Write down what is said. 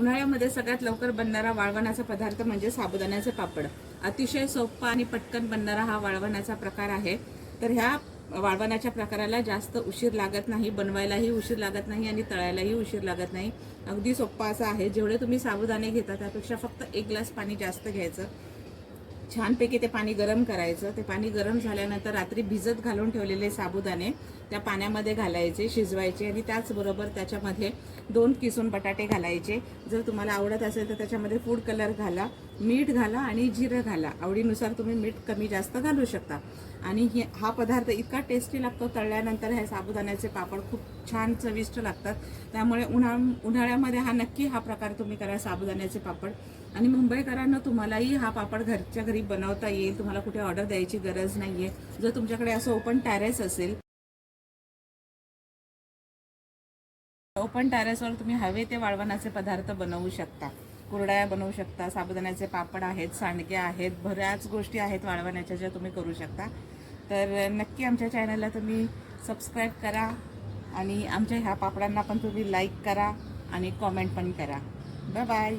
उन्हाळ्यामध्ये सगळ्यात लवकर बनणारा वाळवणाचा पदार्थ म्हणजे साबुदाण्याचे पापड. अतिशय सोपा आणि पटकन बनणारा हा वाळवणाचा प्रकार आहे. तर ह्या वाळवणाच्या प्रकाराला जास्त उशीर लागत नाही बनवायलाही उशीर लागत नाही आणि तळायलाही उशीर लागत नाही. अगदी सोप्पा असा आहे. जेवढे तुम्ही साबुदाणे घेता त्यापेक्षा फक्त एक ग्लास पाणी जास्त घ्यायचं. छानपैकी ते पाणी गरम करायचं. ते पाणी गरम झाल्यानंतर रात्री भिजत घालून ठेवलेले साबुदाणे त्या पाण्यामध्ये घालायचे शिजवायचे आणि त्याचबरोबर त्याच्यामध्ये दोन किसून बटाटे घालायचे. जर तुम्हाला आवडत असेल तर त्याच्यामध्ये फूड कलर घाला मीठ घाला आणि जिरं घाला. आवडीनुसार तुम्ही मीठ कमी जास्त घालू शकता. आणि हे हा पदार्थ इतका टेस्टी लागतो तळल्यानंतर हे साबुदाण्याचे पापड खूप छान चविष्ट लागतात. त्यामुळे उन्हाळ उन्हाळ्यामध्ये हा नक्की हा प्रकार तुम्ही करा साबुदाण्याचे पापड. आणि मुंबईकरांना तुम्हालाही हा पापड घरच्या घरी बनवता येईल. तुम्हाला कुठे ऑर्डर द्यायची गरज नाही आहे जर तुमच्याकडे असं ओपन टॅरेस असेल ओपन टॅरेसवर तुम्ही हवे ते वाळवणाचे पदार्थ बनवू शकता. कुरड्या बनवू शकता साबुदाण्याचे पापड आहेत सांडगे आहेत बऱ्याच गोष्टी आहेत वाळवण्याच्या ज्या तुम्ही करू शकता. तर नक्की आमच्या चॅनलला तुम्ही सबस्क्राईब करा आणि आमच्या ह्या पापडांना पण तुम्ही लाईक करा आणि कॉमेंट पण करा. Bye bye